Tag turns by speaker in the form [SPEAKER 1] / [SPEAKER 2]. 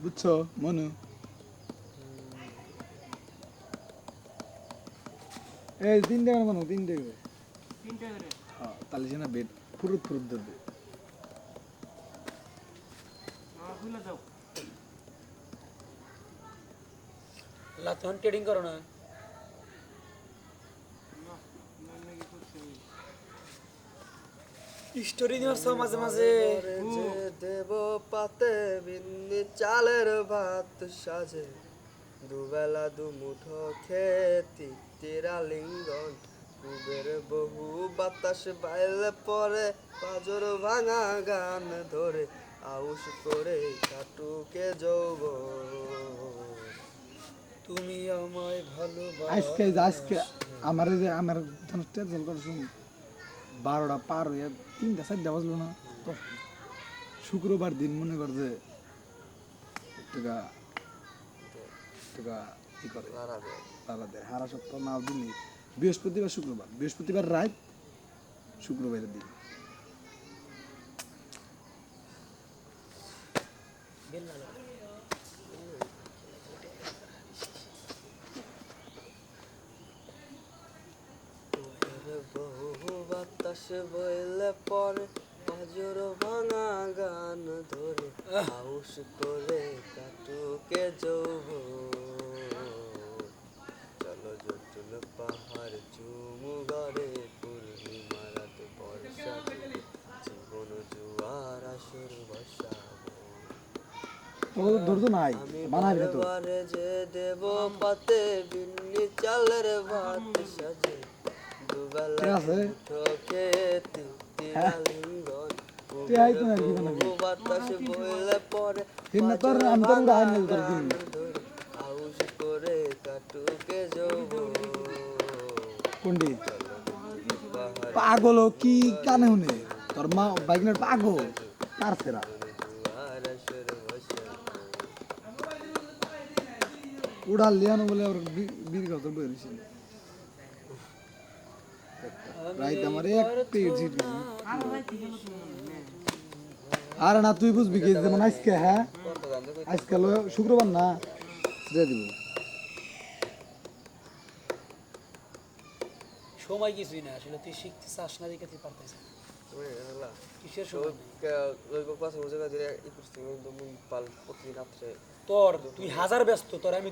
[SPEAKER 1] বুঝছ মনু এই তিনটে করে মনু তিনটে করে
[SPEAKER 2] তিনটা করে
[SPEAKER 1] হ্যাঁ তাহলে সে না বেড ফুরুত ফুরুত ধরবে
[SPEAKER 3] লা তখন ট্রেডিং করো না স্টোরি মাঝে মাঝে?
[SPEAKER 4] দেব পাতে বিন্নি চালের ভাত সাজে। দুবেলা দুমুঠো খেতি তেরা লিঙ্গন কুবের বহু বাতাস বাইলে পরে পাজর ভাঙা গান ধরে। আউস করে কাটুকে যৌব
[SPEAKER 3] তুমি আমায় ভালোবাসো।
[SPEAKER 1] আজকে আজকে আমার আমার টেনশন করে শুন বারোটা পার হয়ে তিনটা চারটা বাজলো না। তো শুক্রবার দিন মনে কর যে টাকা টাকা ই করে তারা দেয় হারা সপ্তাহ না দিন বৃহস্পতিবার শুক্রবার, বৃহস্পতিবার রাত শুক্রবারের দিন।
[SPEAKER 3] বেল না লাগা।
[SPEAKER 4] কুবের বহু বাতাস বইলে পরে পাজর ভাঙা গান ধরে আউশ করে কাটুকে যৌব চলো জটুল পাহাড় চুমু গড়ে পূর্ণিমা রাত বর্ষা জীবন জুয়ার আসর
[SPEAKER 1] ধরতো
[SPEAKER 4] আমি যে দেব পাতে বিন্নি চালের ভাত সাজে। দুবেলা
[SPEAKER 1] কে আছে? পাগল কি কানে শুনে তোর মা বাইকনের পাগল তার
[SPEAKER 4] বসাবো
[SPEAKER 1] উড়াল লিয়ানো বলে বীর কত বেরিয়েছিল রাইত আমার এক
[SPEAKER 2] আর
[SPEAKER 1] না তুই বুঝবি কি যেমন আজকে হ্যাঁ? আজকে শুক্রবার না? দিয়ে দিব।
[SPEAKER 3] সময় কিছুই না আসলে তুই শিখতে চাস না দেখে তুই পারতেছ কিসের সময় তোর তুই হাজার ব্যস্ত তোর আমি